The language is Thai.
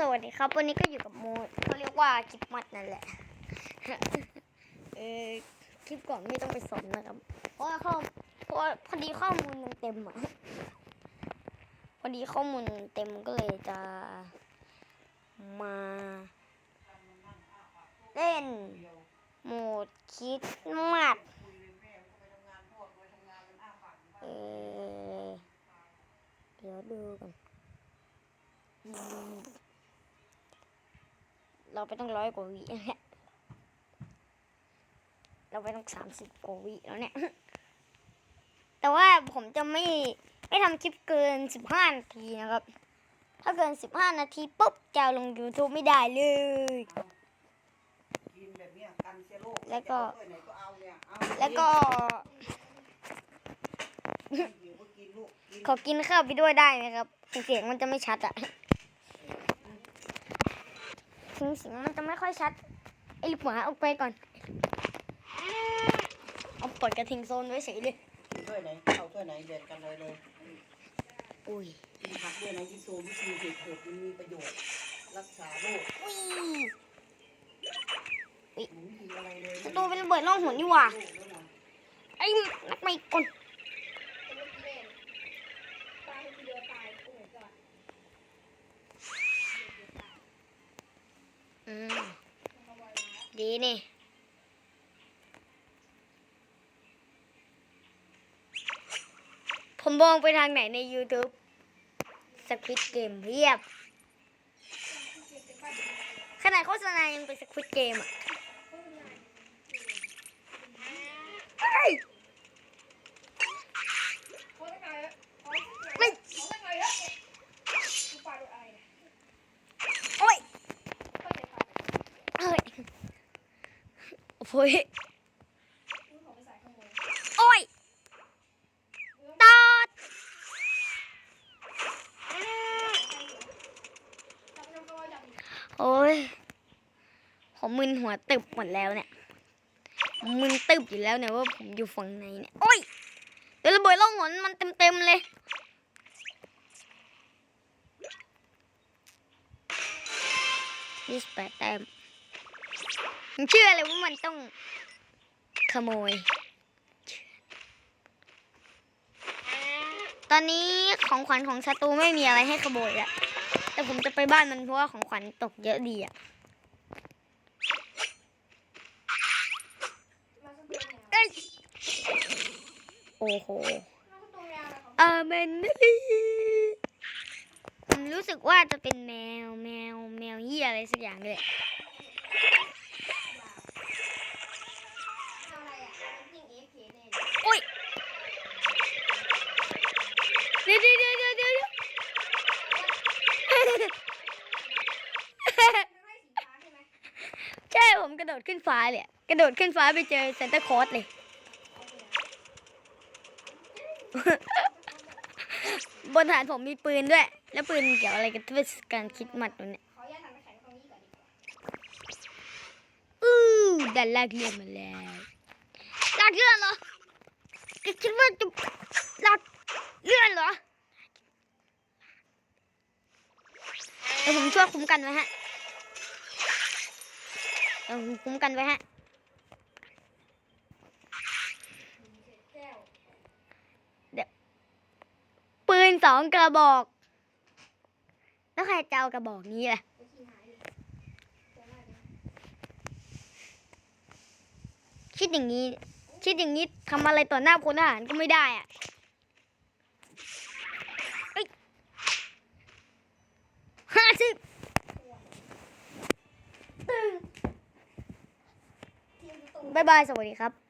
สวัสดีครับ วันนี้ก็อยู่กับโมดเขาเรียกว่าคลิปมัดนั่นแหละ เออคลิปก่อนไม่ต้องไปสนนะครับ เพราะข้อเพราะพอดีข้อมูลมันเต็มอะพอดีข้อมูลเต็มก็เลยจะมา เล่นโหมดคิดเออเดี๋ยวดูกัน อืม เราไปต้องร้อยกว่าวิเนี่ยเราไปต้องสามสิบกว่าวิแล้วเนี่ย แต่ว่าผมจะไม่ไม่ทำคลิปเกินสิบห้านาทีนะครับ ถ้าเกินสิบห้านาทีปุ๊บจะเอาลง YouTube ไม่ได้เลยกินแบบเนี้ยกันเชื้อโรคแล้วก็จะเอาถ้วยไหนก็เอาเนี่ยเอาแล้วก็หิวก็กินลูกกินขอกินข้าวไปด้วยได้ไหมครับ เสียงมันจะไม่ชัดอะ ถึงเสียงมันจะไม่ค่อยชัดไอ้ลูกหมาออกไปก่อนเอาเปิดกระทิงโซนไว้เฉยเลยกินถ้วยไหนเอาถ้วยไหนแบ่งกันเลยเลยอุ้ยกินผักด้วยนะที่โซวิตามินเผ็ดๆมันมีประโยชน์ รักษาโรคอุ้ยหนูกินอะไรเลยประตูเป็นระเบิดล่องหนนี่หว่าโรคแล้วนะไอ้นักไม่กล ดีนี่ผมมองไปทางไหนใน YouTube สควิตเกมเรียบ ขนาดโฆษณายังเป็นสควิตเกมอะเอ้ยไม่โอ้ยเอ้ย โอ้ยโอ้ยตอดโอ้ยผมมึนหัวตึบหมดแล้วเนี่ยผมมึนตึบอยู่แล้วเนี่ยว่าผมอยู่ฝั่งไหนเนี่ยโอ้ยเดี๋ยวระเบิดล่องหนมันเต็มๆเลยยี่สิบแปดแต้มผม เชื่อเลยว่ามันต้องขโมย ตอนนี้ของขวัญของศัตรูไม่มีอะไรให้ขโมยอะแต่ผมจะไปบ้านมันเพราะว่าของขวัญตกเยอะดีอะโอ้โหอาเมนลี่ผมรู้สึกว่าจะเป็นแมวแมวแมวเหี้ยอะไรสักอย่างเลย ใช่ผมกระโดดขึ้นฟ้าเลยกระโดดขึ้นฟ้าไปเจอเซนต้าคอร์สเลยบนฐานผมมีปืนด้วย แล้วปืนเกี่ยวอะไรกับกาลคริดมัดวเนี่ยอู้ดันลากเรือมาแล้วลากเรือเหรอคิดว่าจะลากเรือเหรอเดี๋ยวผมช่วยคุ้มกันไว้ฮะ เดี๋ยวผมคุ้มกันไว้ฮะเดี๋ยวปืนสองกระบอก แล้วใครจะเอากระบอกนี้ล่ะคิดอย่างนี้ คิดอย่างนี้ทำอะไรต่อหน้าพลทหารก็ไม่ได้อะห้าสิบตึง บายบาย สวัสดีครับ